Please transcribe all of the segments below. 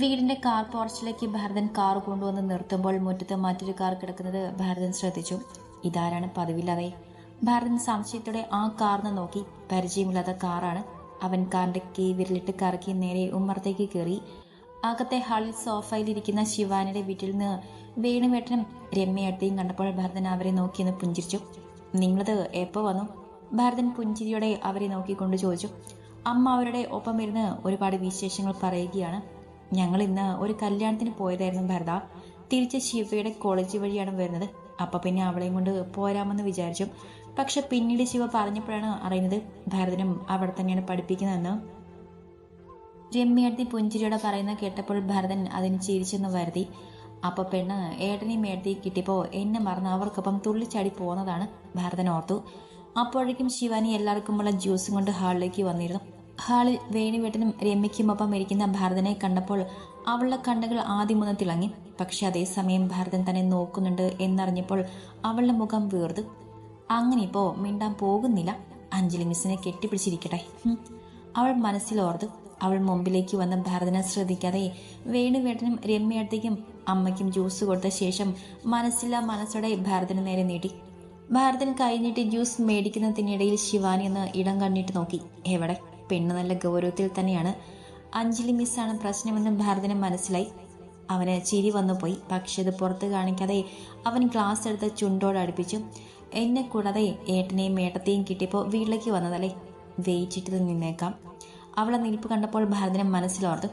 വീടിന്റെ car പോർച്ചിലേക്ക് Bharathan car കൊണ്ടുവന്ന് നിർത്തുമ്പോൾ മുറ്റത്ത് മറ്റൊരു കാർ കിടക്കുന്നത് ഭരതൻ ശ്രദ്ധിച്ചു. ഇതാരാണ് പതിവില്ലാതെ? ഭരതൻ സംശയത്തോടെ ആ കാറിന് നോക്കി. പരിചയമില്ലാത്ത കാറാണ് അവൻ കാറിന്റെ കീ വിരലിട്ട് കറക്കി നേരെ ഉമ്മറത്തേക്ക് കയറി അകത്തെ ഹാളിൽ സോഫയിലിരിക്കുന്ന ശിവാനിയുടെ വീട്ടിൽ നിന്ന് വേണുവേട്ടനും രമ്യയേട്ടയും കണ്ടപ്പോൾ ഭരതൻ അവരെ നോക്കിയെന്ന് പുഞ്ചിരിച്ചു. നിങ്ങളത് എപ്പോൾ വന്നു? ഭരതൻ പുഞ്ചിരിയോടെ അവരെ നോക്കിക്കൊണ്ട് ചോദിച്ചു. അമ്മ അവരുടെ ഒപ്പം ഇരുന്ന് ഒരുപാട് വിശേഷങ്ങൾ പറയുകയാണ്. ഞങ്ങൾ ഇന്ന് ഒരു കല്യാണത്തിന് പോയതായിരുന്നു ഭരത. തിരിച്ച് ശിവയുടെ കോളേജ് വഴിയാണ് വരുന്നത്. അപ്പോൾ പിന്നെ അവളെയും കൊണ്ട് പോരാമെന്ന് വിചാരിച്ചു. പക്ഷെ പിന്നീട് ശിവ പറഞ്ഞപ്പോഴാണ് അറിയുന്നത് ഭരതനും അവിടെ തന്നെയാണ് പഠിപ്പിക്കുന്നതെന്ന്. രമ്യടുത്തി പുഞ്ചിരിയോടെ പറയുന്ന കേട്ടപ്പോൾ ഭരതൻ അതിന് ചിരിച്ചെന്ന് വരുതി അപ്പോൾ പെണ്ണ് ഏട്ടനെയും ഏട്ടനെയും കിട്ടിയപ്പോൾ എന്നെ മറന്ന് അവർക്കൊപ്പം തുള്ളിച്ചാടി പോന്നതാണ് ഭരതൻ ഓർത്തു. അപ്പോഴേക്കും ശിവാനി എല്ലാവർക്കുമുള്ള ജ്യൂസും കൊണ്ട് ഹാളിലേക്ക് വന്നിരുന്നു. ഹാളിൽ വേണിവേട്ടനും രമ്യയ്ക്കുമൊപ്പം ഇരിക്കുന്ന ഭരതനെ കണ്ടപ്പോൾ അവളുടെ കണ്ണുകൾ ആദ്യം ഒന്ന് തിളങ്ങി. പക്ഷെ അതേസമയം ഭരതൻ തന്നെ നോക്കുന്നുണ്ട് എന്നറിഞ്ഞപ്പോൾ അവളുടെ മുഖം വീർത് അങ്ങനെ ഇപ്പോ മിണ്ടാൻ പോകുന്നില്ല. അഞ്ജലി മിസ്സിനെ കെട്ടിപ്പിടിച്ചിരിക്കട്ടെ. അവൾ മനസ്സിലോർത്തു അവൾ മുമ്പിലേക്ക് വന്ന ഭരതനെ ശ്രദ്ധിക്കാതെ വേണുവേട്ടനും രമ്യയടുത്തേക്കും അമ്മയ്ക്കും ജ്യൂസ് കൊടുത്ത ശേഷം മനസ്സില്ല മനസ്സോടെ ഭരതന് നേരെ നീട്ടി. ഭരതൻ കഴിഞ്ഞിട്ട് ജ്യൂസ് മേടിക്കുന്നതിനിടയിൽ ശിവാനി എന്ന് ഇടം കണ്ണിട്ട് നോക്കി. എവിടെ? പെണ്ണ് നല്ല ഗൗരവത്തിൽ തന്നെയാണ്. അഞ്ജലി മിസ്സാണ് പ്രശ്നമെന്ന് ഭാരതിന് മനസ്സിലായി. അവന് ചിരി വന്നു പോയി പക്ഷെ അത് പുറത്ത് കാണിക്കാതെ അവൻ ക്ലാസ് എടുത്ത് ചുണ്ടോട് അടുപ്പിച്ചു. എന്നെ കൂടാതെ ഏട്ടനെയും ഏട്ടത്തെയും കിട്ടിയപ്പോൾ വീട്ടിലേക്ക് വന്നതല്ലേ? വെയിറ്റിട്ട് നിന്നേക്കാം. അവളെ നിൽപ്പ് കണ്ടപ്പോൾ ഭാരതിനെ മനസ്സിലോർത്തു.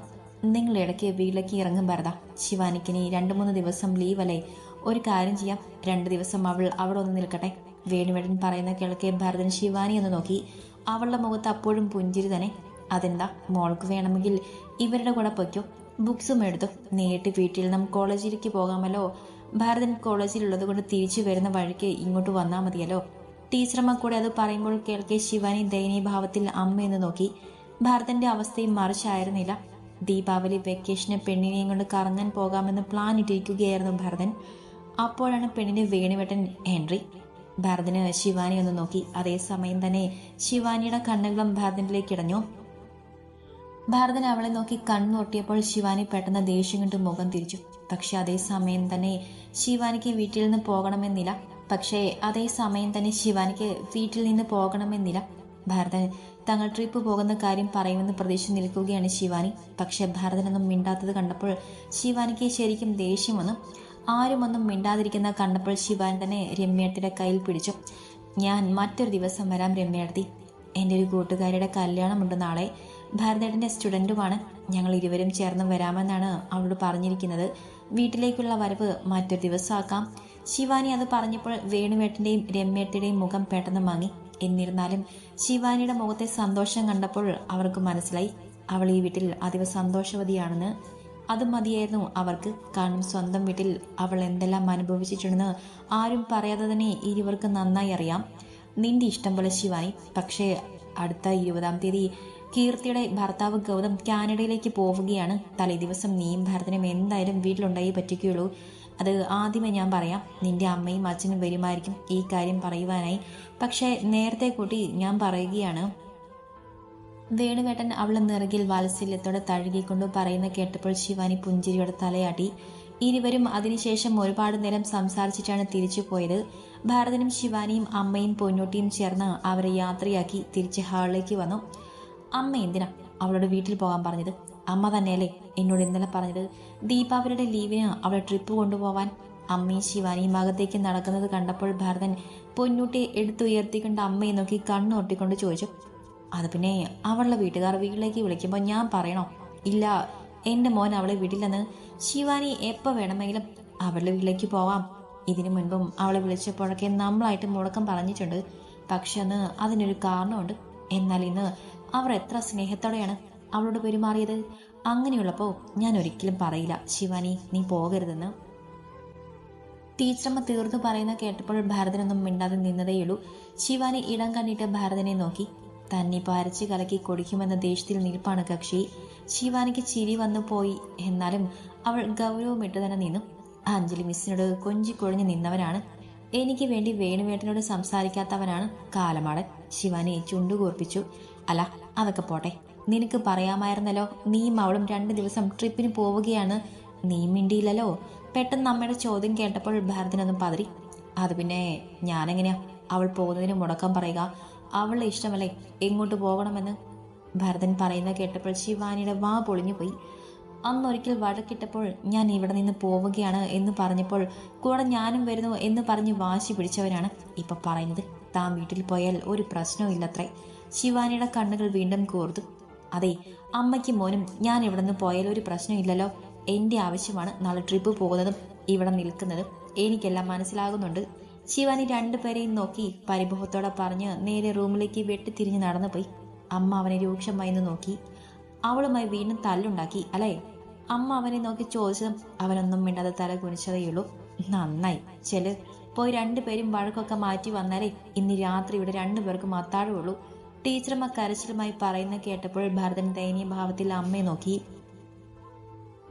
നിങ്ങൾ ഇടയ്ക്ക് വീട്ടിലേക്ക് ഇറങ്ങും ഭരത. ശിവാനിക്കിനി രണ്ട് മൂന്ന് ദിവസം ലീവല്ലേ? ഒരു കാര്യം ചെയ്യാം. രണ്ട് ദിവസം അവൾ അവിടെ ഒന്ന് നിൽക്കട്ടെ. വേണുവേടൻ പറയുന്ന കേൾക്കെ ഭരതൻ ശിവാനി എന്ന് നോക്കി. അവളുടെ മുഖത്ത് അപ്പോഴും പുഞ്ചിരി തന്നെ. അതെന്താ? മോൾക്ക് വേണമെങ്കിൽ ഇവരുടെ കൂടെ പൊയ്ക്കോ. ബുക്സും എടുത്തു. നേരിട്ട് വീട്ടിൽ നിന്നും കോളേജിലേക്ക് പോകാമല്ലോ. ഭാരതൻ കോളേജിലുള്ളത് കൊണ്ട് തിരിച്ചു വരുന്ന വഴിക്ക് ഇങ്ങോട്ട് വന്നാൽ മതിയല്ലോ. ടീച്ചർമാർ കൂടെ അത് പറയുമ്പോൾ കേൾക്കെ ശിവാനി ദയനീയ ഭാവത്തിൽ അമ്മയെന്ന് നോക്കി. ഭാരതന്റെ അവസ്ഥയും മറിച്ചായിരുന്നില്ല. ദീപാവലി വെക്കേഷന് പെണ്ണിനെയും കൊണ്ട് കറങ്ങാൻ പോകാമെന്ന് പ്ലാൻ ഇട്ടിരിക്കുകയായിരുന്നു ഭരതൻ. അപ്പോഴാണ് പെണ്ണിന്റെ വേണുവേട്ടൻ എൻട്രി ഭരതന് ശിവാനി ഒന്ന് നോക്കി. അതേസമയം തന്നെ ശിവാനിയുടെ കണ്ണുകളും ഭരതനിലേക്ക് ഇടഞ്ഞു. ഭാരതൻ അവളെ നോക്കി കണ്ണൊട്ടിയപ്പോൾ ശിവാനി പെട്ടെന്ന് ദേഷ്യം കൊണ്ട് മുഖം തിരിച്ചു. പക്ഷെ അതേസമയം തന്നെ ശിവാനിക്ക് വീട്ടിൽ നിന്ന് പോകണമെന്നില്ല. പക്ഷേ അതേസമയം തന്നെ ശിവാനിക്ക് വീട്ടിൽ നിന്ന് പോകണമെന്നില്ല. ഭാരതൻ തങ്ങൾ ട്രിപ്പ് പോകുന്ന കാര്യം പറയുമെന്ന് പ്രതീക്ഷ നിൽക്കുകയാണ് ശിവാനി. പക്ഷെ ഭാരതനൊന്നും മിണ്ടാത്തത് കണ്ടപ്പോൾ ശിവാനിക്ക് ശരിക്കും ദേഷ്യം വന്നു. ആരുമൊന്നും മിണ്ടാതിരിക്കുന്ന കണ്ടപ്പോൾ ശിവാൻ തന്നെ രമ്യേട്ടയുടെ കയ്യിൽ പിടിച്ചു. ഞാൻ മറ്റൊരു ദിവസം വരാം രമ്യേട്ടത്തി എന്റെ ഒരു കൂട്ടുകാരിയുടെ കല്യാണമുണ്ട് നാളെ. ഭാരതേട്ടന്റെ സ്റ്റുഡന്റുമാണ്. ഞങ്ങൾ ഇരുവരും ചേർന്ന് വരാമെന്നാണ് അവളോട് പറഞ്ഞിരിക്കുന്നത്. വീട്ടിലേക്കുള്ള വരവ് മറ്റൊരു ദിവസമാക്കാം. ശിവാനി അത് പറഞ്ഞപ്പോൾ വേണുവേട്ടന്റെയും രമ്യേട്ടയുടെയും മുഖം പെട്ടെന്ന് മങ്ങി. എന്നിരുന്നാലും ശിവാനിയുടെ മുഖത്തെ സന്തോഷം കണ്ടപ്പോൾ അവർക്ക് മനസ്സിലായി. അവൾ ഈ വീട്ടിൽ അതീവ സന്തോഷവതിയാണെന്ന് അത് മതിയായിരുന്നു. അവർക്ക് കാരണം സ്വന്തം വീട്ടിൽ അവൾ എന്തെല്ലാം അനുഭവിച്ചിട്ടുണ്ടെന്ന് ആരും പറയാതെ തന്നെ ഇരുവർക്ക് നന്നായി അറിയാം. നിന്റെ ഇഷ്ടം പോലെ ശിവാനി. പക്ഷേ അടുത്ത ഇരുപതാം തീയതി കീർത്തിയുടെ ഭർത്താവ് ഗൗതം കാനഡയിലേക്ക് പോവുകയാണ്. തലേ ദിവസം നീയും ഭരതനും എന്തായാലും വീട്ടിലുണ്ടായി പറ്റിക്കുകയുള്ളൂ അത് ആദ്യമേ ഞാൻ പറയാം. നിന്റെ അമ്മയും അച്ഛനും വരുമായിരിക്കും ഈ കാര്യം പറയുവാനായി. പക്ഷേ നേരത്തെ കൂട്ടി ഞാൻ പറയുകയാണ്. വേണുവേട്ടൻ അവളെ നിറകിൽ വാത്സല്യത്തോടെ തഴുകിക്കൊണ്ട് പറയുന്ന കേട്ടപ്പോൾ ശിവാനി പുഞ്ചിരിയോടെ തലയാട്ടി. ഇരുവരും അതിനുശേഷം ഒരുപാട് നേരം സംസാരിച്ചിട്ടാണ് തിരിച്ചു പോയത്. ഭാരതനും ശിവാനിയും അമ്മയും പൊന്നോട്ടിയും ചേർന്ന് അവരെ യാത്രയാക്കി തിരിച്ച് ഹാളിലേക്ക് വന്നു. അമ്മ എന്തിനാ അവളോട് വീട്ടിൽ പോകാൻ പറഞ്ഞത്? അമ്മ തന്നെയല്ലേ എന്നോട് ഇന്നലെ പറഞ്ഞത്. ദീപാവലിയുടെ ലീവിന് അവളെ ട്രിപ്പ് കൊണ്ടുപോവാൻ. അമ്മയും ശിവാനിയും അകത്തേക്ക് നടക്കുന്നത് കണ്ടപ്പോൾ ഭരതൻ പൊന്നൂട്ടിയെ എടുത്തുയർത്തിക്കൊണ്ട് അമ്മയെ നോക്കി കണ്ണു ഒട്ടിക്കൊണ്ട് ചോദിച്ചു. അത് പിന്നെ അവളുടെ വീട്ടുകാർ വീട്ടിലേക്ക് വിളിക്കുമ്പോൾ ഞാൻ പറയണോ? ഇല്ല എന്റെ മോൻ അവളെ വിടില്ലെന്ന്. ശിവാനി എപ്പോൾ വേണമെങ്കിലും അവളുടെ വീട്ടിലേക്ക് പോവാം. ഇതിനു മുൻപും അവളെ വിളിച്ചപ്പോഴൊക്കെ നമ്മളായിട്ട് മുടക്കം പറഞ്ഞിട്ടുണ്ട്. പക്ഷെ അന്ന് അതിനൊരു കാരണമുണ്ട്. എന്നാൽ ഇന്ന് അവർ എത്ര സ്നേഹത്തോടെയാണ് അവളോട് പെരുമാറിയത്? അങ്ങനെയുള്ളപ്പോൾ ഞാൻ ഒരിക്കലും പറയില്ല. ശിവാനി നീ പോകരുതെന്ന്. ടീച്ചറമ്മ തീർന്നു പറയുന്ന കേട്ടപ്പോൾ ഭരതനൊന്നും മിണ്ടാതെ നിന്നതേയുള്ളൂ. ശിവാനി ഇടം കണ്ടിട്ട് ഭരതനെ നോക്കി. തന്നെ പാരച്ച് കലക്കി കൊടിക്കുമെന്ന ദേഷ്യത്തിൽ നിൽപ്പാണ് കക്ഷി. ശിവാനിക്ക് ചിരി വന്നു പോയി. എന്നാലും അവൾ ഗൗരവമിട്ട് തന്നെ നിന്നു. അഞ്ജലി മിസ്സിനോട് കൊഞ്ചി കൊഞ്ചിക്കൊഴിഞ്ഞ് നിന്നവരാണ്. എനിക്ക് വേണ്ടി വേണുവേട്ടനോട് സംസാരിക്കാത്തവനാണ് കാലമാടൻ. ശിവാനി ചുണ്ടുകൂർപ്പിച്ചു. അല്ല അതൊക്കെ പോട്ടെ. നിനക്ക് പറയാമായിരുന്നല്ലോ നീയും അവളും രണ്ട് ദിവസം ട്രിപ്പിന് പോവുകയാണ്. നീ മിണ്ടിയില്ലല്ലോ. പെട്ടെന്ന് അമ്മയുടെ ചോദ്യം കേട്ടപ്പോൾ ഭാരതനൊന്നും പതറി. അത് പിന്നെ ഞാനെങ്ങനെയാ? അവൾ പോകുന്നതിന് മുടക്കം പറയുക. അവളുടെ ഇഷ്ടമല്ലേ? എങ്ങോട്ട് പോകണമെന്ന്? ഭരതൻ പറയുന്നത് കേട്ടപ്പോൾ ശിവാനിയുടെ വാ പൊളിഞ്ഞു പോയി. അന്നൊരിക്കൽ വഴക്കിട്ടപ്പോൾ ഞാൻ ഇവിടെ നിന്ന് പോവുകയാണ് എന്ന് പറഞ്ഞപ്പോൾ കൂടെ ഞാനും വരുന്നു എന്ന് പറഞ്ഞ് വാശി പിടിച്ചവരാണ് ഇപ്പൊ പറയുന്നത് താൻ വീട്ടിൽ പോയാൽ ഒരു പ്രശ്നവും ഇല്ലത്രേ. ശിവാനിയുടെ കണ്ണുകൾ വീണ്ടും കോർത്തു. അതെ അമ്മയ്ക്കും മോനും ഞാൻ ഇവിടെ നിന്ന് പോയാൽ ഒരു പ്രശ്നമില്ലല്ലോ എന്റെ ആവശ്യമാണ് നാളെ ട്രിപ്പ് പോകുന്നതും ഇവിടെ നിൽക്കുന്നതും. എനിക്കെല്ലാം മനസ്സിലാകുന്നുണ്ട്. ശിവാനി രണ്ടുപേരെയും നോക്കി പരിഭവത്തോടെ പറഞ്ഞ് നേരെ റൂമിലേക്ക് വെട്ടിത്തിരിഞ്ഞ് നടന്നുപോയി. അമ്മ അവനെ രൂക്ഷമായി നോക്കി. അവളുമായി വീണ്ടും തല്ലുണ്ടാക്കി. അല്ലേ? അമ്മ അവനെ നോക്കി ചോദിച്ചതും അവനൊന്നും മിണ്ടാതെ തല കുനിച്ചതേയുള്ളൂ. നന്നായി. ചെൽ പോയി രണ്ടുപേരും വഴക്കൊക്കെ മാറ്റി വന്നാലേ ഇന്ന് രാത്രി ഇവിടെ രണ്ടുപേർക്കും അത്താഴുള്ളൂ ടീച്ചറമ്മ കരച്ചിലുമായി പറയുന്ന കേട്ടപ്പോൾ ഭരതൻ ദയനീയ ഭാവത്തിൽ അമ്മയെ നോക്കി.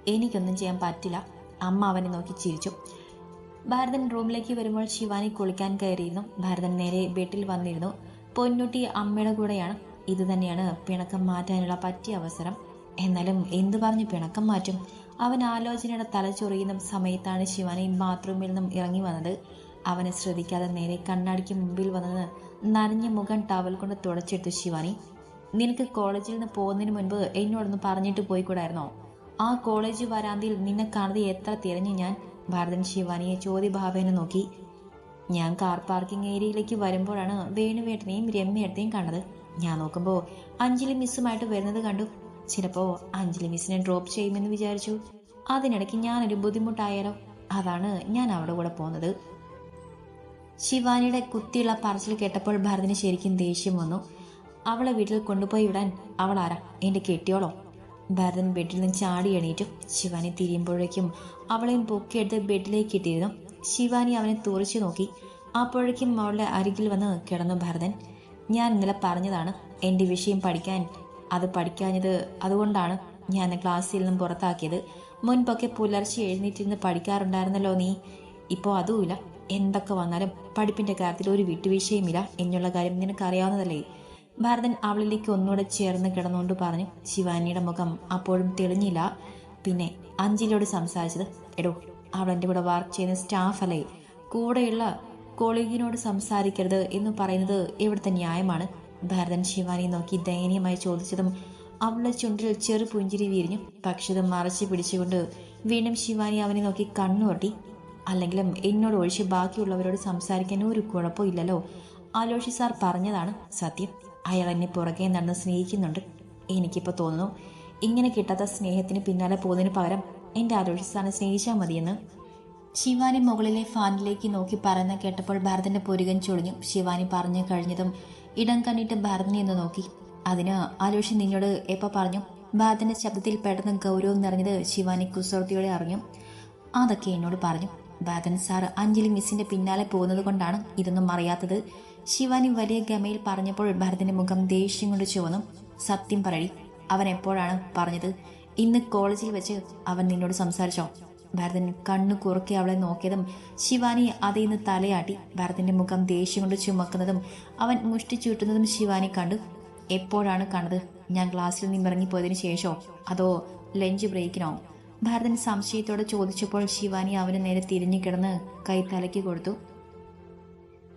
എനിക്കൊന്നും ചെയ്യാൻ പറ്റില്ല. അമ്മ അവനെ നോക്കി ചിരിച്ചു. ഭാരതൻ റൂമിലേക്ക് വരുമ്പോൾ ശിവാനി കുളിക്കാൻ കയറിയിരുന്നു. ഭാരതൻ നേരെ ബെഡിൽ വന്നിരുന്നു. പൊന്നുട്ടി അമ്മയുടെ കൂടെയാണ്. ഇത് തന്നെയാണ് പിണക്കം മാറ്റാനുള്ള പറ്റിയ അവസരം. എന്നാലും എന്തു പറഞ്ഞു പിണക്കം മാറ്റും? അവൻ ആലോചനയുടെ തലച്ചൊറിയുന്ന സമയത്താണ് ശിവാനി ബാത്റൂമിൽ നിന്നും ഇറങ്ങി വന്നത്. അവനെ ശ്രദ്ധിക്കാതെ നേരെ കണ്ണാടിക്ക് മുമ്പിൽ വന്നത് നനഞ്ഞ മുഖം ടവൽ കൊണ്ട് തുടച്ചെടുത്തു ശിവാനി. നിനക്ക് കോളേജിൽ നിന്ന് പോകുന്നതിന് മുൻപ് എന്നോടൊന്ന് പറഞ്ഞിട്ട് പോയിക്കൂടായിരുന്നോ? ആ കോളേജ് വരാന്തിയിൽ നിന്നെ കാണാതെ എത്ര തിരഞ്ഞു ഞാൻ. ഭാരതൻ ശിവാനിയെ ചോദ്യഭാവേന നോക്കി. ഞാൻ കാർ പാർക്കിംഗ് ഏരിയയിലേക്ക് വരുമ്പോഴാണ് വേണുവേട്ടനെയും രമ്യേട്ടനെയും കണ്ടത് ഞാൻ നോക്കുമ്പോൾ അഞ്ജലി മിസ്സുമായിട്ട് വരുന്നത് കണ്ടു. ചിലപ്പോൾ അഞ്ജലി മിസ്സിനെ ഡ്രോപ്പ് ചെയ്യുമെന്ന് വിചാരിച്ചു. അതിനിടയ്ക്ക് ഞാനൊരു ബുദ്ധിമുട്ടായാലോ അതാണ് ഞാൻ അവിടെ കൂടെ പോകുന്നത്. ശിവാനിയുടെ കുത്തിയുള്ള പറച്ചിൽ കേട്ടപ്പോൾ ഭരതിന് ശരിക്കും ദേഷ്യം വന്നു. അവളെ വീട്ടിൽ കൊണ്ടുപോയി വിടാൻ അവളാരാ എന്റെ കെട്ടിയോളോ? ഭരതൻ ബെഡിൽ നിന്ന് ചാടി എണീറ്റു ശിവാനി തിരിയുമ്പോഴേക്കും അവളെയും പൊക്കിയെടുത്ത് ബെഡിലേക്ക് ഇട്ടിരുന്നു. ശിവാനി അവനെ തുറച്ചു നോക്കി. അപ്പോഴേക്കും അവളുടെ അരികിൽ വന്ന് കിടന്നു ഭരതൻ. ഞാൻ ഇന്നലെ പറഞ്ഞതാണ് എന്റെ വിഷയം പഠിക്കാൻ. അത് പഠിക്കാഞ്ഞത് അതുകൊണ്ടാണ് ഞാൻ ക്ലാസ്സിൽ നിന്നും പുറത്താക്കിയത്. മുൻപൊക്കെ പുലർച്ചെ എഴുന്നേറ്റിരുന്ന് പഠിക്കാറുണ്ടായിരുന്നല്ലോ നീ. ഇപ്പോൾ അതുമില്ല. എന്തൊക്കെ വന്നാലും പഠിപ്പിന്റെ കാര്യത്തിൽ ഒരു വിട്ടുവീഴ്ചയുമില്ല. എന്നുള്ള കാര്യം നിനക്കറിയാവുന്നതല്ലേ? ഭാരതൻ അവളിലേക്ക് ഒന്നുകൂടെ ചേർന്ന് കിടന്നുകൊണ്ട് പറഞ്ഞു ശിവാനിയുടെ മുഖം അപ്പോഴും തെളിഞ്ഞില്ല. പിന്നെ അഞ്ജലിയോട് സംസാരിച്ചത് എടോ അവൾ എന്റെ കൂടെ വർക്ക് ചെയ്യുന്ന സ്റ്റാഫ് അല്ലേ കൂടെയുള്ള കോളീഗിനോട് സംസാരിക്കരുത് എന്ന് പറയുന്നത് എവിടുത്തെ ന്യായമാണ്. ഭാരതൻ ശിവാനി നോക്കി ദയനീയമായി ചോദിച്ചതും അവളുടെ ചുണ്ടിൽ ചെറു പുഞ്ചിരി വീരിഞ്ഞു. പക്ഷെ അത് മറച്ചു പിടിച്ചുകൊണ്ട് വീണ്ടും ശിവാനി അവനെ നോക്കി കണ്ണുകൊട്ടി അല്ലെങ്കിലും എന്നോട് ഒഴിച്ച് ബാക്കിയുള്ളവരോട് സംസാരിക്കാൻ ഒരു കുഴപ്പമില്ലല്ലോ ആലോഷി സാർ പറഞ്ഞതാണ് സത്യം. അയാൾ എന്നെ പുറകെ നടന്ന് സ്നേഹിക്കുന്നുണ്ട്. എനിക്കിപ്പോൾ തോന്നുന്നു ഇങ്ങനെ കിട്ടാത്ത സ്നേഹത്തിന് പിന്നാലെ പോകുന്നതിന് പകരം എന്റെ ആരോഗ്യസ്ഥാനം സ്നേഹിച്ചാൽ മതിയെന്ന്. ശിവാനി മുകളിലെ ഫാനിലേക്ക് നോക്കി പറയുന്ന കേട്ടപ്പോൾ ഭരതന്റെ പൊരുകൻ ചൊളിഞ്ഞു. ശിവാനി പറഞ്ഞു കഴിഞ്ഞതും ഇടം കണ്ണിട്ട് ഭരതനെ ഒന്ന് നോക്കി. അതിന് ആലോഷി നിന്നോട് എപ്പോൾ പറഞ്ഞു? ഭരതന്റെ ശബ്ദത്തിൽ പെട്ടെന്ന് ഗൗരവം നിറഞ്ഞത് ശിവാനി കുസൃതിയോടെ അറിഞ്ഞു. അതൊക്കെ എന്നോട് പറഞ്ഞു. ഭരതൻ സാർ അഞ്ജലി മിസ്സിന്റെ പിന്നാലെ പോകുന്നത് കൊണ്ടാണ് ഇതൊന്നും അറിയാത്തത്. ശിവാനി വലിയ ഗമയിൽ പറഞ്ഞപ്പോൾ ഭരതന്റെ മുഖം ദേഷ്യം കൊണ്ട് ചുവന്നു. സത്യം പറയടി അവൻ എപ്പോഴാണ് പറഞ്ഞത്? ഇന്ന് കോളേജിൽ വെച്ച് അവൻ നിന്നോട് സംസാരിച്ചോ? ഭരതൻ കണ്ണു കുറുക്കി അവളെ നോക്കിയതും ശിവാനി അതിൽ നിന്ന് തലയാട്ടി ഭരതന്റെ മുഖം ദേഷ്യം കൊണ്ട് ചുമക്കുന്നതും അവൻ മുഷ്ടി ചുറ്റുന്നതും ശിവാനി കണ്ടു. എപ്പോഴാണ് കണ്ടത്? ഞാൻ ക്ലാസ്സിൽ നിന്ന് ഇറങ്ങിപ്പോയതിനു ശേഷമോ? അതോ ലഞ്ച് ബ്രേക്കിനോ? ഭരതൻ സംശയത്തോടെ ചോദിച്ചപ്പോൾ ശിവാനി അവന് നേരെ തിരിഞ്ഞു കിടന്ന് കൈ തലയ്ക്ക് കൊടുത്തു.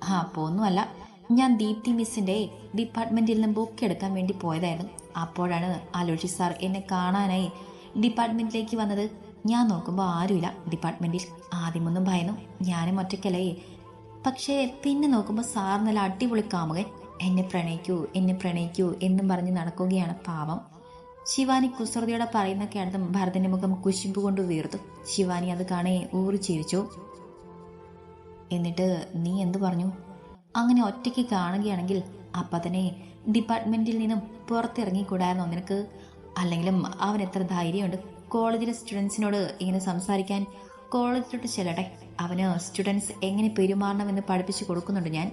ആ പോന്നുമല്ല. ഞാൻ ദീപ്തി മിസ്സിന്റെ ഡിപ്പാർട്ട്മെന്റിൽ നിന്ന് ബുക്ക് എടുക്കാൻ വേണ്ടി പോയതായിരുന്നു. അപ്പോഴാണ് ആലോചി സാർ എന്നെ കാണാനായി ഡിപ്പാർട്ട്മെന്റിലേക്ക് വന്നത്. ഞാൻ നോക്കുമ്പോൾ ആരുമില്ല. ഡിപ്പാർട്ട്മെന്റിൽ ആദ്യമൊന്നും ഭയന്നു. ഞാനും ഒറ്റയ്ക്കല്ലേ. പക്ഷേ പിന്നെ നോക്കുമ്പോൾ സാർ നല്ല അടിപൊളി കാമുകൻ. എന്നെ പ്രണയിക്കൂ എന്നെ പ്രണയിക്കൂ എന്നും പറഞ്ഞ് നടക്കുകയാണ് പാവം. ശിവാനി കുസൃതിയോടെ പറയുന്ന കേട്ടതും ഭരതന്റെ മുഖം കുശിമ്പ് കൊണ്ട് വീർത്തു ശിവാനി അത് കാണേ ഊറി ചിരിച്ചു എന്നിട്ട് നീ എന്തു പറഞ്ഞു? അങ്ങനെ ഒറ്റയ്ക്ക് കാണുകയാണെങ്കിൽ അപ്പം തന്നെ ഡിപ്പാർട്ട്മെന്റിൽ നിന്നും പുറത്തിറങ്ങിക്കൂടായിരുന്നോ നിനക്ക്? അല്ലെങ്കിലും അവൻ എത്ര ധൈര്യമുണ്ട് കോളേജിലെ സ്റ്റുഡൻസിനോട് ഇങ്ങനെ സംസാരിക്കാൻ? കോളേജിലോട്ട് ചെല്ലട്ടെ. അവന് സ്റ്റുഡൻസ് എങ്ങനെ പെരുമാറണമെന്ന് പഠിപ്പിച്ചു കൊടുക്കുന്നുണ്ട് ഞാൻ.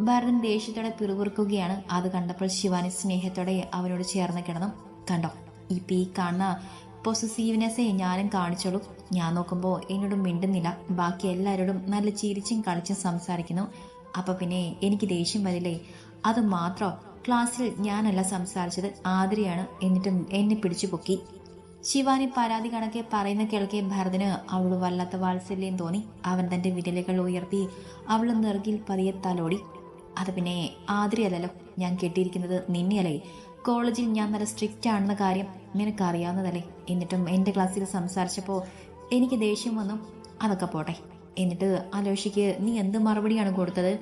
ഭരതൻ ദേഷ്യത്തോടെ പിറുപിറുക്കുകയാണ്. അത് കണ്ടപ്പോൾ ശിവാനി സ്നേഹത്തോടെ അവനോട് ചേർന്ന് കിടന്നു. കണ്ടോ ഇപ്പം ഈ കാണുന്ന പൊസസീവ്നെസ്സേ ഞാനും കാണിച്ചോളൂ. ഞാൻ നോക്കുമ്പോൾ എന്നോട് മിണ്ടുന്നില്ല. ബാക്കി എല്ലാവരോടും നല്ല ചിരിച്ചും കളിച്ചും സംസാരിക്കുന്നു. അപ്പോൾ പിന്നെ എനിക്ക് ദേഷ്യം വരില്ലേ? അത് മാത്രം? ക്ലാസ്സിൽ ഞാനല്ല സംസാരിച്ചത്. ആതിരയാണ്. എന്നിട്ടും എന്നെ പിടിച്ചു പൊക്കി. ശിവാനി പരാതി കണക്കെ പറയുന്ന കേൾക്കെ ഭരതന് അവൾ വല്ലാത്ത വാത്സല്യം തോന്നി. അവൻ തന്റെ വിരലുകൾ ഉയർത്തി അവൾ നെറുകിൽ പതിയെ തലോടി. അത് പിന്നെ ആതിരയല്ലല്ലോ. ഞാൻ കെട്ടിയിരിക്കുന്നത് നിന്നെയല്ലേ? കോളേജിൽ ഞാൻ നല്ല സ്ട്രിക്റ്റ് ആണെന്ന കാര്യം നിനക്കറിയാവുന്നതല്ലേ? എന്നിട്ടും എന്റെ ക്ലാസ്സിൽ സംസാരിച്ചപ്പോൾ എനിക്ക് ദേഷ്യം വന്നു. അതൊക്കെ പോട്ടെ. എന്നിട്ട് അലോഷിക്ക് നീ എന്ത് മറുപടിയാണ് കൊടുത്തത്?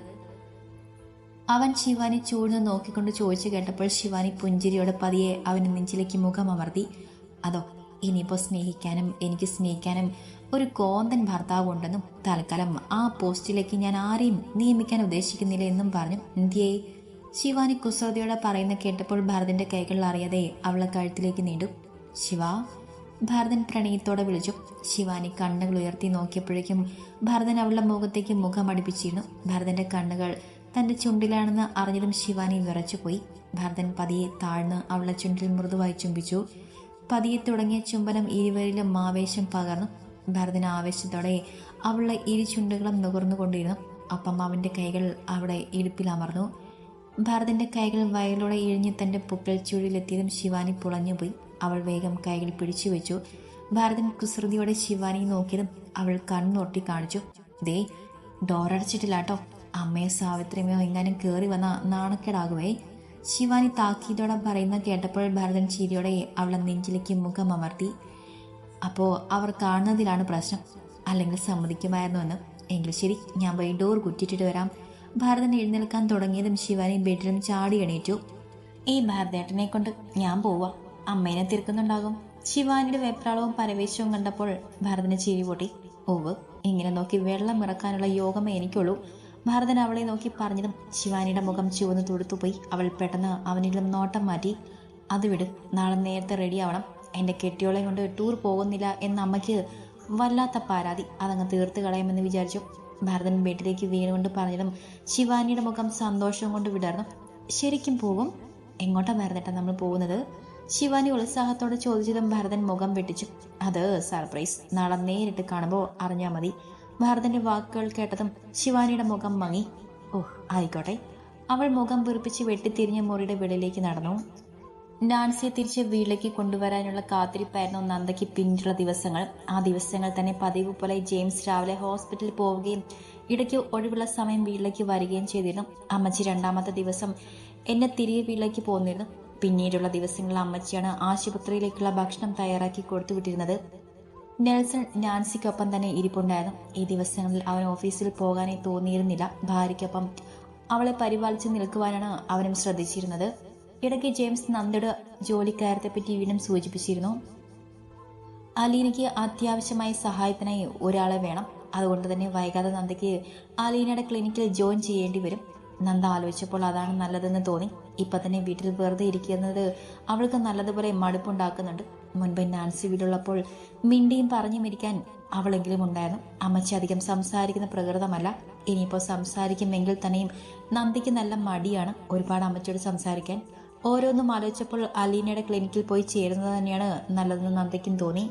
അവൻ ശിവാനി ചൂഴ്ന്ന് നോക്കിക്കൊണ്ട് ചോദിച്ചു കേട്ടപ്പോൾ ശിവാനി പുഞ്ചിരിയോടെ പതിയെ അവന് നെഞ്ചിലേക്ക് മുഖം അമർത്തി. അതോ ഇനിയിപ്പോൾ സ്നേഹിക്കാനും എനിക്ക് സ്നേഹിക്കാനും ഒരു കോന്തൻ ഭർത്താവ് ഉണ്ടെന്നും തൽക്കാലം ആ പോസ്റ്റിലേക്ക് ഞാൻ ആരെയും നിയമിക്കാൻ ഉദ്ദേശിക്കുന്നില്ല എന്നും പറഞ്ഞു. ഇന്ത്യയെ ശിവാനി കുസൃതിയോടെ പറയുന്ന കേട്ടപ്പോൾ ഭരതന്റെ കൈകൾ അറിയാതെ അവളെ കഴുത്തിലേക്ക് നീണ്ടു. ശിവ ഭരതൻ പ്രണയത്തോടെ വിളിച്ചു. ശിവാനി കണ്ണുകൾ ഉയർത്തി നോക്കിയപ്പോഴേക്കും ഭരതൻ അവളുടെ മുഖത്തേക്ക് മുഖം അടുപ്പിച്ചിരുന്നു. ഭരതന്റെ കണ്ണുകൾ തന്റെ ചുണ്ടിലാണെന്ന് അറിഞ്ഞതും ശിവാനി വിറച്ചുപോയി ഭരതൻ പതിയെ താഴ്ന്ന് അവളുടെ ചുണ്ടിൽ മൃദുവായി ചുംബിച്ചു. പതിയെ തുടങ്ങിയ ചുംബനം ഇരുവരിലും ആവേശം പകർന്നു. ഭരതൻ ആവേശത്തോടെ അവളുടെ ഇരു ചുണ്ടുകളും നുകർന്നുകൊണ്ടിരുന്നു. അപ്പം അവന്റെ കൈകൾ അവിടെ ഇടുപ്പിൽ അമർന്നു ഭരതന്റെ കൈകൾ വയലോടെ ഇഴിഞ്ഞ് തന്റെ പൂക്കൾ ചുഴിയിലെത്തിയതും ശിവാനി പുളഞ്ഞുപോയി. അവൾ വേഗം കൈകൾ പിടിച്ചു വെച്ചു. ഭരതൻ കുസൃതിയോടെ ശിവാനി നോക്കിയതും അവൾ കണ്ണൊട്ടി കാണിച്ചു. ദേ ഡോറടച്ചിട്ടില്ലാട്ടോ. അമ്മയോ സാവിത്രിമയോ എങ്ങാനും കയറി വന്ന നാണക്കേടാകുവേ. ശിവാനി താക്കീതോടെ പറയുന്ന കേട്ടപ്പോൾ ഭരതൻ ചിരിയോടെ അവളെ നെഞ്ചിലേക്ക് മുഖം അമർത്തി. അപ്പോൾ അവർ കാണുന്നതിലാണ് പ്രശ്നം. അല്ലെങ്കിൽ സമ്മതിക്കുമായിരുന്നു എന്ന് എങ്കിൽ ശരി ഞാൻ പോയി ഡോർ കുറ്റിയിട്ടിട്ട് വരാം. ഭാരതൻ എഴുന്നേൽക്കാൻ തുടങ്ങിയതും ശിവാനി ബെഡിലും ചാടി എണീറ്റു. ഈ ഭാരതേട്ടനെ കൊണ്ട് ഞാൻ പോവാ. അമ്മേനെ തീർക്കുന്നുണ്ടാകും ശിവാനിയുടെ വെപ്രാളവും പരവേശവും കണ്ടപ്പോൾ ഭരതന് ചിരി പൊട്ടി. ഓവ് ഇങ്ങനെ നോക്കി വെള്ളം ഇറക്കാനുള്ള യോഗമേ എനിക്കുള്ളൂ. ഭരതൻ അവളെ നോക്കി പറഞ്ഞതും ശിവാനിയുടെ മുഖം ചുവന്ന് തുടുത്തുപോയി. അവൾ പെട്ടെന്ന് അവനിലും നോട്ടം മാറ്റി. അത് വിട് നാളെ നേരത്തെ റെഡിയാവണം എന്റെ കെട്ടിയോളെ കൊണ്ട് ടൂർ പോകുന്നില്ല എന്ന അമ്മയ്ക്ക് വല്ലാത്ത പരാതി. അതങ്ങ് തീർത്ത് കളയുമെന്ന് വിചാരിച്ചു. ഭരതൻ വീട്ടിലേക്ക് വീണുകൊണ്ട് പറഞ്ഞതും ശിവാനിയുടെ മുഖം സന്തോഷം കൊണ്ട് വിടർന്നു. ശരിക്കും പോകും? എങ്ങോട്ടാ ഭരതട്ടാ നമ്മൾ പോകുന്നത്? ശിവാനി ഉത്സാഹത്തോടെ ചോദിച്ചതും ഭരതൻ മുഖം വെട്ടിച്ചു. അത് സർപ്രൈസ്. നാളെ നേരിട്ട് കാണുമ്പോൾ അറിഞ്ഞാൽ മതി. ഭരതന്റെ വാക്കുകൾ കേട്ടതും ശിവാനിയുടെ മുഖം മങ്ങി. ഓ ആയിക്കോട്ടെ. അവൾ മുഖം വീർപ്പിച്ച് വെട്ടിത്തിരിഞ്ഞ മുറിയുടെ വെളിയിലേക്ക് നടന്നു. നാൻസിയെ തിരിച്ച് വീട്ടിലേക്ക് കൊണ്ടുവരാനുള്ള കാത്തിരിപ്പായിരുന്നു നന്ദയ്ക്ക് പിന്നിട്ടുള്ള ദിവസങ്ങൾ. ആ ദിവസങ്ങൾ തന്നെ പതിവ് പോലെ ജെയിംസ് രാവിലെ ഹോസ്പിറ്റലിൽ പോവുകയും ഇടയ്ക്ക് ഒഴിവുള്ള സമയം വീട്ടിലേക്ക് വരികയും ചെയ്തിരുന്നു. അമ്മച്ചി രണ്ടാമത്തെ ദിവസം എന്നെ തിരികെ വീട്ടിലേക്ക് പോന്നിരുന്നു. പിന്നീടുള്ള ദിവസങ്ങളിൽ അമ്മച്ചിയാണ് ആശുപത്രിയിലേക്കുള്ള ഭക്ഷണം തയ്യാറാക്കി കൊടുത്തുവിട്ടിരുന്നത് നെൽസൺ നാൻസിക്കൊപ്പം തന്നെ ഇരിപ്പുണ്ടായിരുന്നു. ഈ ദിവസങ്ങളിൽ അവൻ ഓഫീസിൽ പോകാനേ തോന്നിയിരുന്നില്ല. ഭാര്യയ്ക്കൊപ്പം അവളെ പരിപാലിച്ച് നിൽക്കുവാനാണ് അവനും ശ്രദ്ധിച്ചിരുന്നത്. ഇടയ്ക്ക് ജെയിംസ് നന്ദയുടെ ജോലിക്കാരത്തെ പറ്റി വീണ്ടും സൂചിപ്പിച്ചിരുന്നു. അലീനയ്ക്ക് അത്യാവശ്യമായി സഹായത്തിനായി ഒരാളെ വേണം. അതുകൊണ്ട് തന്നെ വൈകാതെ നന്ദയ്ക്ക് അലീനയുടെ ക്ലിനിക്കിൽ ജോയിൻ ചെയ്യേണ്ടി വരും. നന്ദ ആലോചിച്ചപ്പോൾ അതാണ് നല്ലതെന്ന് തോന്നി. ഇപ്പം തന്നെ വീട്ടിൽ വെറുതെ ഇരിക്കുന്നത് അവൾക്ക് നല്ലതുപോലെ മടുപ്പുണ്ടാക്കുന്നുണ്ട്. മുൻപ് നാൻസി വീടുള്ളപ്പോൾ മിണ്ടിയും പറഞ്ഞും ഇരിക്കാൻ അവളെങ്കിലും ഉണ്ടായിരുന്നു. അമ്മച്ചി അധികം സംസാരിക്കുന്ന പ്രകൃതമല്ല. ഇനിയിപ്പോൾ സംസാരിക്കുമെങ്കിൽ തന്നെയും നന്ദിക്ക് നല്ല മടിയാണ് ഒരുപാട് അമ്മച്ചോട് സംസാരിക്കാൻ. ഓരോന്നും ആലോചിച്ചപ്പോൾ അലീനയുടെ ക്ലിനിക്കിൽ പോയി ചേരുന്നത് തന്നെയാണ് നല്ലതെന്ന് നന്ദയ്ക്കും തോന്നി.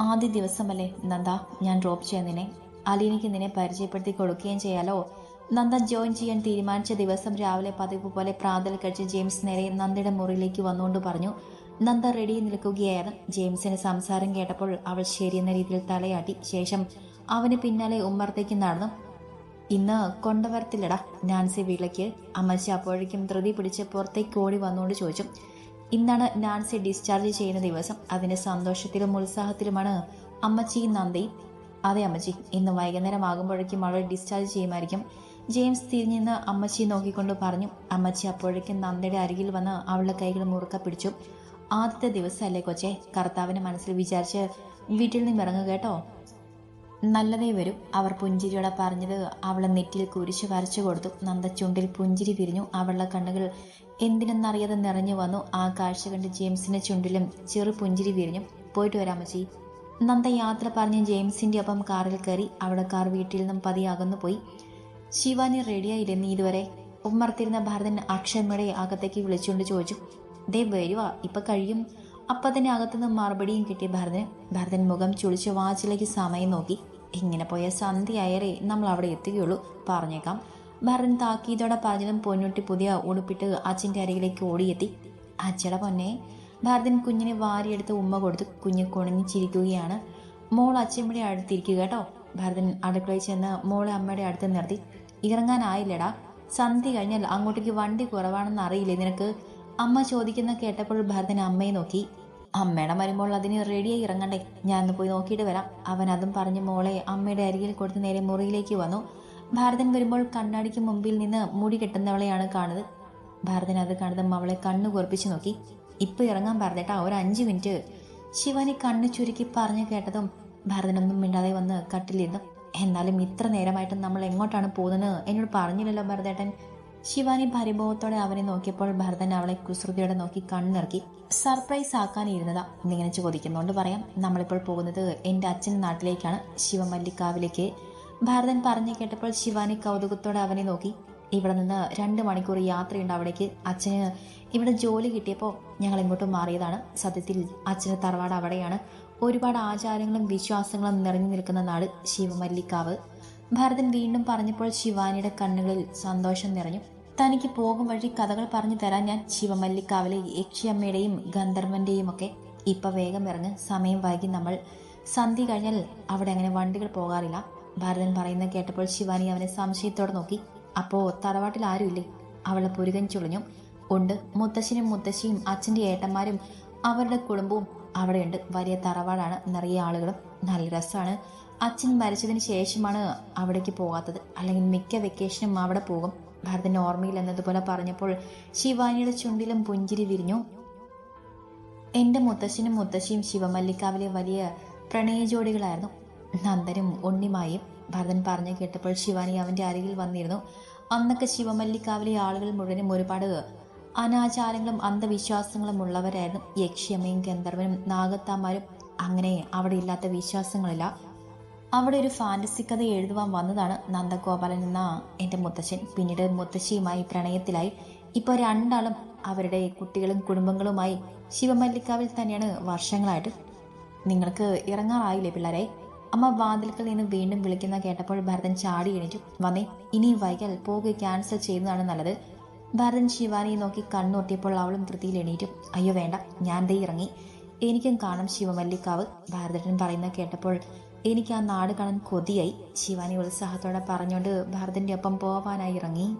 ആദ്യ ദിവസമല്ലേ നന്ദ ഞാൻ ഡ്രോപ്പ് ചെയ്യാൻ നിന്നെ അലീനയ്ക്ക് നിന്നെ പരിചയപ്പെടുത്തി കൊടുക്കുകയും ചെയ്യാലോ? നന്ദ ജോയിൻ ചെയ്യാൻ തീരുമാനിച്ച ദിവസം രാവിലെ പതിവ് പോലെ പ്രാതൽ കഴിച്ച് ജെയിംസ് നേരെ നന്ദയുടെ മുറിയിലേക്ക് വന്നുകൊണ്ട് പറഞ്ഞു നന്ദ റെഡി നിൽക്കുകയായിരുന്നു. ജെയിംസിന്റെ സംസാരം കേട്ടപ്പോൾ അവൾ ശരിയെന്ന രീതിയിൽ തലയാട്ടി. ശേഷം അവന് പിന്നാലെ ഉമ്മറത്തേക്ക് നടന്നു. ഇന്ന് കൊണ്ടുവരത്തില്ലടാ. നാൻസി വീട്ടിലേക്ക് അമ്മച്ചി അപ്പോഴേക്കും ധൃതി പിടിച്ച് പുറത്തേക്ക് ഓടി വന്നുകൊണ്ട് ചോദിച്ചു ഇന്നാണ് നാൻസി ഡിസ്ചാർജ് ചെയ്യുന്ന ദിവസം. അതിന്റെ സന്തോഷത്തിലും ഉത്സാഹത്തിലുമാണ് അമ്മച്ചി നന്ദി. അതെ അമ്മച്ചി. ഇന്ന് വൈകുന്നേരം ആകുമ്പോഴേക്കും അവൾ ഡിസ്ചാർജ് ചെയ്യുമായിരിക്കും. ജെയിംസ് തിരിഞ്ഞിന്ന് അമ്മച്ചിയെ നോക്കിക്കൊണ്ട് പറഞ്ഞു. അമ്മച്ചി അപ്പോഴേക്കും നന്ദയുടെ അരികിൽ വന്ന് അവളുടെ കൈകൾ മുറുക്ക പിടിച്ചു. ആദ്യത്തെ ദിവസമല്ലേ കൊച്ചെ? കർത്താവിന്റെ മനസ്സിൽ വിചാരിച്ച് വീട്ടിൽ നിന്ന് ഇറങ്ങുക കേട്ടോ. നല്ലതേ വരും. അവർ പുഞ്ചിരിയോടെ പറഞ്ഞത് അവളെ നെറ്റിൽ കുരിശ് വരച്ചു കൊടുത്തു. നന്ദ ചുണ്ടിൽ പുഞ്ചിരി പിരിഞ്ഞു അവളുടെ കണ്ണുകൾ എന്തിനെന്നറിയാതെ നിറഞ്ഞു വന്നു. ആ കാഴ്ച കണ്ട് ജെയിംസിന്റെ ചുണ്ടിലും ചെറു പുഞ്ചിരി പിരിഞ്ഞു പോയിട്ട് വരാമച്ചി നന്ദ യാത്ര പറഞ്ഞ് ജെയിംസിന്റെ ഒപ്പം കാറിൽ കയറി. അവിടെ കാർ വീട്ടിൽ നിന്നും പതിയാകുന്നു പോയി. ശിവാനി റെഡിയായിരുന്നു ഇതുവരെ? ഉമ്മർത്തിരുന്ന ഭരതൻ അക്ഷമയുടെ അകത്തേക്ക് വിളിച്ചുകൊണ്ട് ചോദിച്ചു. ദേ വരുവാ. ഇപ്പൊ കഴിയും. അപ്പൊ തന്നെ അകത്തുനിന്ന് മറുപടിയും കിട്ടിയ ഭരതൻ ഭരതൻ മുഖം ചുളിച്ച് വാച്ചിലേക്ക് സമയം നോക്കി. ഇങ്ങനെ പോയ സന്ധ്യയറേ നമ്മൾ അവിടെ എത്തുകയുള്ളൂ പറഞ്ഞേക്കാം. ഭരൻ താക്കീതോടെ പറഞ്ഞതും പൊന്നുട്ടി പുതിയ ഉടുപ്പിട്ട് അച്ഛന്റെ അരികിലേക്ക് ഓടിയെത്തി. അച്ഛയുടെ പൊന്നെ ഭരതൻ കുഞ്ഞിനെ വാരിയെടുത്ത് ഉമ്മ കൊടുത്ത് കുഞ്ഞ് കുണങ്ങി ചിരിക്കുകയാണ് മോൾ അച്ഛമ്മയുടെ അടുത്തിരിക്കുക കേട്ടോ. ഭരതൻ അടുക്കളയിൽ ചെന്ന് മോളെ അമ്മയുടെ അടുത്ത് നിർത്തി. ഇറങ്ങാനായില്ലടാ. സന്ധ്യ കഴിഞ്ഞാൽ അങ്ങോട്ടേക്ക് വണ്ടി കുറവാണെന്ന് അറിയില്ലേ നിനക്ക്? അമ്മ ചോദിക്കുന്ന കേട്ടപ്പോൾ ഭരതൻ അമ്മയെ നോക്കി. അമ്മയുടെ വരുമ്പോൾ അതിന് റെഡിയായി ഇറങ്ങണ്ടേ? ഞാൻ ഒന്ന് പോയി നോക്കിയിട്ട് വരാം. അവൻ അതും പറഞ്ഞ് മോളെ അമ്മയുടെ അരികിൽ കൊടുത്ത് നേരെ മുറിയിലേക്ക് വന്നു. ഭാരതൻ വരുമ്പോൾ കണ്ണാടിക്ക് മുമ്പിൽ നിന്ന് മുടി കെട്ടുന്നവളെയാണ് കാണുന്നത്. ഭാരതൻ അത് കണ്ടതും അവളെ കണ്ണു കുറിപ്പിച്ച് നോക്കി. ഇപ്പൊ ഇറങ്ങാൻ പറഞ്ഞേട്ടാ ഒരു അഞ്ച് മിനിറ്റ്. ശിവാനി കണ്ണു ചുരുക്കി പറഞ്ഞു കേട്ടതും ഭരതനൊന്നും മിണ്ടാതെ വന്ന് കട്ടിലിരുന്നു. എന്നാലും ഇത്ര നേരമായിട്ട് നമ്മൾ എങ്ങോട്ടാണ് പോകുന്നത് എന്നോട് പറഞ്ഞില്ലല്ലോ ഭരതേട്ടൻ. ശിവാനി പരിഭവത്തോടെ അവനെ നോക്കിയപ്പോൾ ഭരതൻ അവളെ കുസൃതിയോടെ നോക്കി കണ്ണിറക്കി സർപ്രൈസ് ആക്കാനിരുന്നതാ എന്നിങ്ങനെ ചോദിക്കുന്നതുകൊണ്ട് പറയാം നമ്മളിപ്പോൾ പോകുന്നത് എന്റെ അച്ഛൻ നാട്ടിലേക്കാണ് ശിവമല്ലിക്കാവിലേക്ക് ഭരതൻ പറഞ്ഞു കേട്ടപ്പോൾ ശിവാനി കൗതുകത്തോടെ അവനെ നോക്കി. ഇവിടെ നിന്ന് രണ്ട് മണിക്കൂർ യാത്രയുണ്ട് അവിടേക്ക്. അച്ഛന് ഇവിടെ ജോലി കിട്ടിയപ്പോൾ ഞങ്ങൾ ഇങ്ങോട്ട് മാറിയതാണ്. സത്യത്തിൽ അച്ഛന് തറവാട് അവിടെയാണ്. ഒരുപാട് ആചാരങ്ങളും വിശ്വാസങ്ങളും നിറഞ്ഞു നിൽക്കുന്ന നാട് ശിവമല്ലിക്കാവ് ഭരതൻ വീണ്ടും പറഞ്ഞപ്പോൾ ശിവാനിയുടെ കണ്ണുകളിൽ സന്തോഷം നിറഞ്ഞു. തനിക്ക് പോകും വഴി കഥകൾ പറഞ്ഞു തരാൻ ഞാൻ ശിവമല്ലിക്കാവിലെ യക്ഷിയമ്മയുടെയും ഗന്ധർവന്റെയും ഒക്കെ ഇപ്പൊ വേഗം ഇറങ്ങ്. സമയം വൈകി നമ്മൾ സന്ധി കഴിഞ്ഞാൽ അവിടെ അങ്ങനെ വണ്ടികൾ പോകാറില്ല. ഭരതൻ പറയുന്നത് കേട്ടപ്പോൾ ശിവാനി അവനെ സംശയത്തോടെ നോക്കി. അപ്പോ തറവാട്ടിൽ ആരുമില്ലേ അവളെ പുരുകൻ ചുളിഞ്ഞു. ഉണ്ട്. മുത്തശ്ശനും മുത്തശ്ശിയും അച്ഛന്റെ ഏട്ടന്മാരും അവരുടെ കുടുംബവും അവിടെയുണ്ട്. വലിയ തറവാടാണ്. നിറയെ ആളുകളും. നല്ല രസമാണ്. അച്ഛൻ മരിച്ചതിന് ശേഷമാണ് അവിടേക്ക് പോകാത്തത്. അല്ലെങ്കിൽ മിക്ക വെക്കേഷനും അവിടെ പോകും. ഭരതൻ ഓർമ്മയിൽ എന്നതുപോലെ പറഞ്ഞപ്പോൾ ശിവാനിയുടെ ചുണ്ടിലും പുഞ്ചിരി വിരിഞ്ഞു. എന്റെ മുത്തശ്ശനും മുത്തശ്ശിയും ശിവമല്ലിക്കാവിലെ വലിയ പ്രണയ ജോഡികളായിരുന്നു നന്ദനും ഉണ്ണിമായും ഭരതൻ പറഞ്ഞു കേട്ടപ്പോൾ ശിവാനി അവന്റെ അരികിൽ വന്നിരുന്നു. അന്നൊക്കെ ശിവമല്ലിക്കാവിലെ ആളുകൾ മുഴുവനും ഒരുപാട് അനാചാരങ്ങളും അന്ധവിശ്വാസങ്ങളും ഉള്ളവരായിരുന്നു. യക്ഷിയമ്മയും ഗന്ധർവനും നാഗത്താമാരും അങ്ങനെ അവിടെ ഇല്ലാത്ത വിശ്വാസങ്ങളില്ല. അവിടെ ഒരു ഫാന്റസി കഥ എഴുതുവാൻ വന്നതാണ് നന്ദഗോപാലൻ എന്ന എന്റെ മുത്തശ്ശൻ. പിന്നീട് മുത്തശ്ശിയുമായി പ്രണയത്തിലായി. ഇപ്പോൾ രണ്ടാളും അവരുടെ കുട്ടികളും കുടുംബങ്ങളുമായി ശിവമല്ലിക്കാവിൽ തന്നെയാണ് വർഷങ്ങളായിട്ട്. നിങ്ങൾക്ക് ഇറങ്ങാറായില്ലേ പിള്ളേരെ? അമ്മ വാതിൽക്കൽ നിന്ന് വീണ്ടും വിളിക്കുന്ന കേട്ടപ്പോൾ ഭരതൻ ചാടി എണീറ്റു. വന്നേ ഇനി വൈകൽ പോകെ ക്യാൻസൽ ചെയ്യുന്നതാണ് നല്ലത്. ഭരതൻ ശിവാനിയെ നോക്കി കണ്ണൊട്ടിയപ്പോൾ അവളും ധൃതിയിൽ എണീറ്റു. അയ്യോ വേണ്ട ഞാൻ ദേ ഇറങ്ങി. എനിക്കും കാണാം ശിവമല്ലിക്കാവ് ഭാരതൻ പറയുന്ന കേട്ടപ്പോൾ എനിക്ക് ആ നാട് കാണാൻ കൊതിയായി. ശിവാനി ഉത്സാഹത്തോടെ പറഞ്ഞുകൊണ്ട് ഭരതന്റെ ഒപ്പം പോവാനായി ഇറങ്ങി.